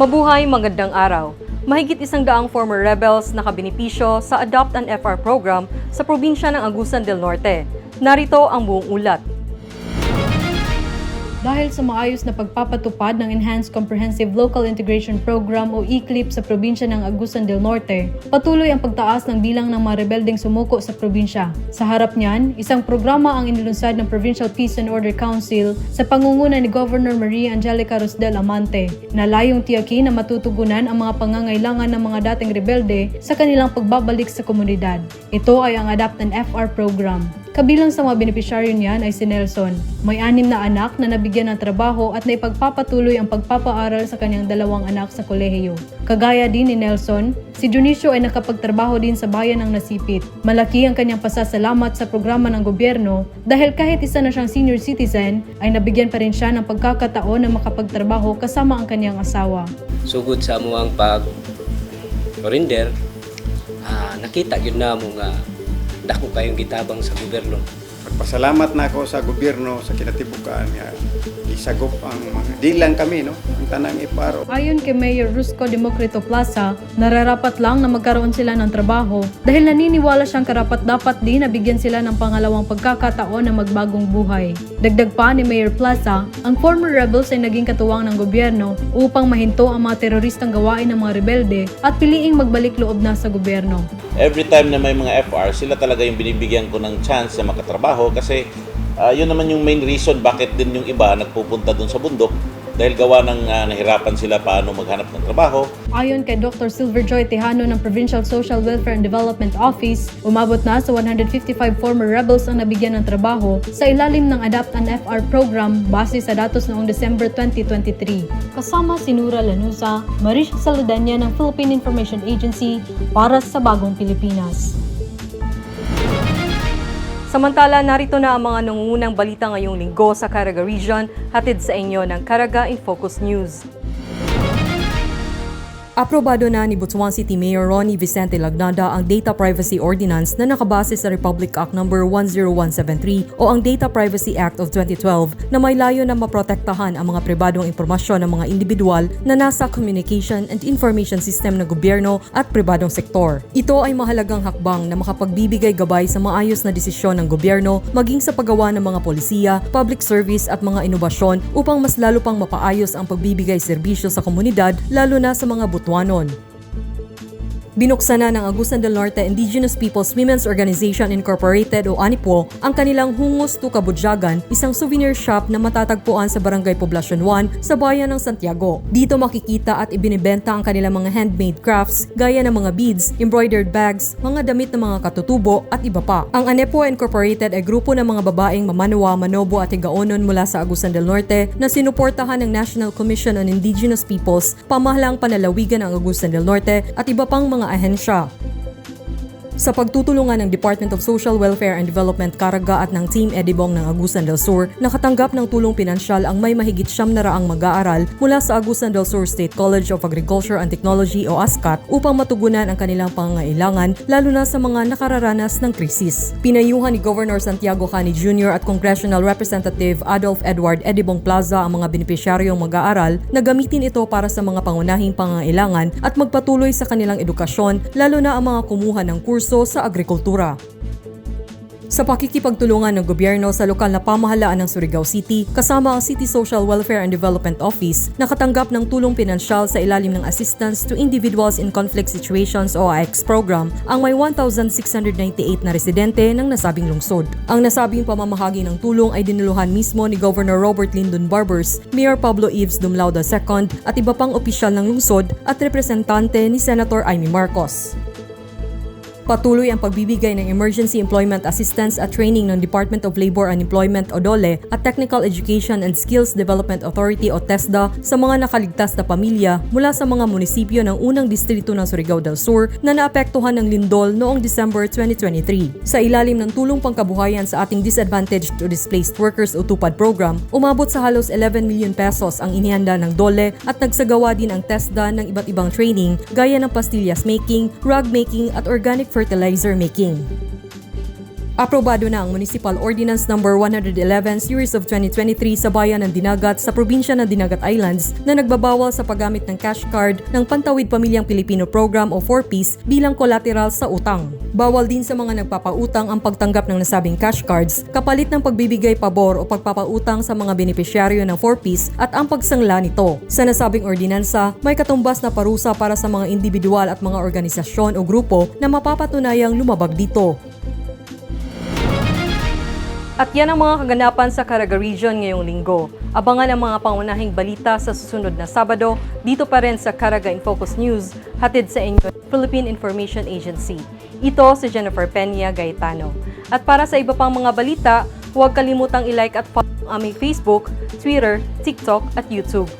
Mabuhay magandang araw. Mahigit isang daang former rebels nakabinipisyo sa Adopt an FR program sa probinsya ng Agusan del Norte. Narito ang buong ulat. Dahil sa maayos na pagpapatupad ng Enhanced Comprehensive Local Integration Program o ECLIP sa probinsya ng Agusan del Norte, patuloy ang pagtaas ng bilang ng mga rebeldeng sumuko sa probinsya. Sa harap niyan, isang programa ang inilunsad ng Provincial Peace and Order Council sa pangunguna ni Governor Maria Angelica Rosdel Amante na layong tiyakin na matutugunan ang mga pangangailangan ng mga dating rebelde sa kanilang pagbabalik sa komunidad. Ito ay ang Adapt an FR program. Kabilang sa mga benepisyaryo niyan ay si Nelson. May anim na anak na nabigyan ng trabaho at naipagpapatuloy ang pagpapaaral sa kanyang dalawang anak sa kolehiyo. Kagaya din ni Nelson, si Junicio ay nakapagtrabaho din sa bayan ng Nasipit. Malaki ang kanyang pasasalamat sa programa ng gobyerno dahil kahit isa na siyang senior citizen, ay nabigyan pa rin siya ng pagkakataon na makapagtrabaho kasama ang kanyang asawa. sugod sa mo ang pag orinder ah, nakita gyud na mo nga dako kayong gitabang sa gobyerno. Pasalamat na ako sa gobyerno sa kinatibukan nga isagop ang mga di lang kami no? Ang tanang iparo. Ayon kay Mayor Rusco Democrito Plaza, nararapat lang na magkaroon sila ng trabaho. Dahil naniniwala siyang karapat-dapat din na bigyan sila ng pangalawang pagkakataon na magbagong buhay. Dagdag pa ni Mayor Plaza, ang former rebels ay naging katuwang ng gobyerno upang mahinto ang mga teroristang gawain ng mga rebelde at piliing magbalik loob na sa gobyerno. Every time na may mga FR, sila talaga yung binibigyan ko ng chance na makatrabaho kasi ah, yun naman yung main reason bakit din yung iba nagpupunta dun sa bundok dahil gawa ng ah, nahirapan sila paano maghanap ng trabaho. Ayon kay Dr. Silverjoy Tejano ng Provincial Social Welfare and Development Office, umabot na sa 155 former rebels ang nabigyan ng trabaho sa ilalim ng Adapt an FR program base sa datos noong December 2023. Kasama si Nura Lanusa, Marisha Saladanya ng Philippine Information Agency para sa Bagong Pilipinas. Samantala, narito na ang mga nangungunang balita ngayong linggo sa Caraga Region, hatid sa inyo ng Caraga in Focus News. Aprobado na ni Butuan City Mayor Ronnie Vicente Lagnada ang Data Privacy Ordinance na nakabase sa Republic Act No. 10173 o ang Data Privacy Act of 2012 na may layo na maprotektahan ang mga pribadong impormasyon ng mga individual na nasa communication and information system ng gobyerno at pribadong sektor. Ito ay mahalagang hakbang na makapagbibigay gabay sa maayos na desisyon ng gobyerno maging sa paggawa ng mga polisiya, public service at mga inobasyon upang mas lalo pang mapaayos ang pagbibigay serbisyo sa komunidad lalo na sa mga butuanon. Binuksan na ng Agusan del Norte Indigenous Peoples Women's Organization Incorporated o ANIPO ang kanilang Hungos to Kabudyagan, isang souvenir shop na matatagpuan sa Barangay Poblacion 1 sa bayan ng Santiago. Dito makikita at ibinibenta ang kanilang mga handmade crafts gaya ng mga beads, embroidered bags, mga damit ng mga katutubo at iba pa. Ang ANEPO Incorporated ay grupo ng mga babaeng Mamanoa, Manobo at Higaonon mula sa Agusan del Norte na sinuportahan ng National Commission on Indigenous Peoples, pamahalang panalawigan ng Agusan del Norte at iba pang mga 了 Ahensha。Sa pagtutulungan ng Department of Social Welfare and Development Caraga at ng Team Edibong ng Agusan del Sur, nakatanggap ng tulong pinansyal ang may mahigit siyam na raang mag-aaral mula sa Agusan del Sur State College of Agriculture and Technology o ASCAT upang matugunan ang kanilang pangangailangan lalo na sa mga nakararanas ng krisis. Pinayuhan ni Governor Santiago Cani Jr. at Congressional Representative Adolf Edward Edibong Plaza ang mga benepisyaryong mag-aaral na gamitin ito para sa mga pangunahing pangangailangan at magpatuloy sa kanilang edukasyon lalo na ang mga kumuha ng kurso sa agrikultura. Sa pakikipagtulungan ng gobyerno sa lokal na pamahalaan ng Surigao City, kasama ang City Social Welfare and Development Office, nakatanggap ng tulong pinansyal sa ilalim ng Assistance to Individuals in Conflict Situations o AICS program ang may 1,698 na residente ng nasabing lungsod. Ang nasabing pamamahagi ng tulong ay diniluhan mismo ni Governor Robert Lyndon Barbers, Mayor Pablo Eves Dumlauda II at iba pang opisyal ng lungsod at representante ni Senator Amy Marcos. Patuloy ang pagbibigay ng Emergency Employment Assistance at Training ng Department of Labor and Employment o DOLE at Technical Education and Skills Development Authority o TESDA sa mga nakaligtas na pamilya mula sa mga munisipyo ng unang distrito ng Surigao del Sur na naapektuhan ng lindol noong December 2023. Sa ilalim ng tulong pangkabuhayan sa ating Disadvantaged to Displaced Workers o TUPAD program, umabot sa halos 11 million pesos ang inihanda ng DOLE at nagsagawa din ang TESDA ng iba't ibang training gaya ng pastillas making, rug making at organic fertilizer making. Aprobado na ang Municipal Ordinance Number 111 Series of 2023 sa bayan ng Dinagat sa probinsya ng Dinagat Islands na nagbabawal sa paggamit ng cash card ng Pantawid Pamilyang Pilipino Program o 4Ps bilang collateral sa utang. Bawal din sa mga nagpapautang ang pagtanggap ng nasabing cash cards kapalit ng pagbibigay pabor o pagpapautang sa mga benepisyaryo ng 4Ps at ang pagsangla nito. Sa nasabing ordinansa, may katumbas na parusa para sa mga individual at mga organisasyon o grupo na mapapatunayang lumabag dito. At yan ang mga kaganapan sa Caraga Region ngayong linggo. Abangan ang mga pangunahing balita sa susunod na Sabado dito pa rin sa Caraga in Focus News, hatid sa inyo Philippine Information Agency. Ito si Jennifer Peña Gaetano. At para sa iba pang mga balita, huwag kalimutang i-like at follow ang aming Facebook, Twitter, TikTok at YouTube.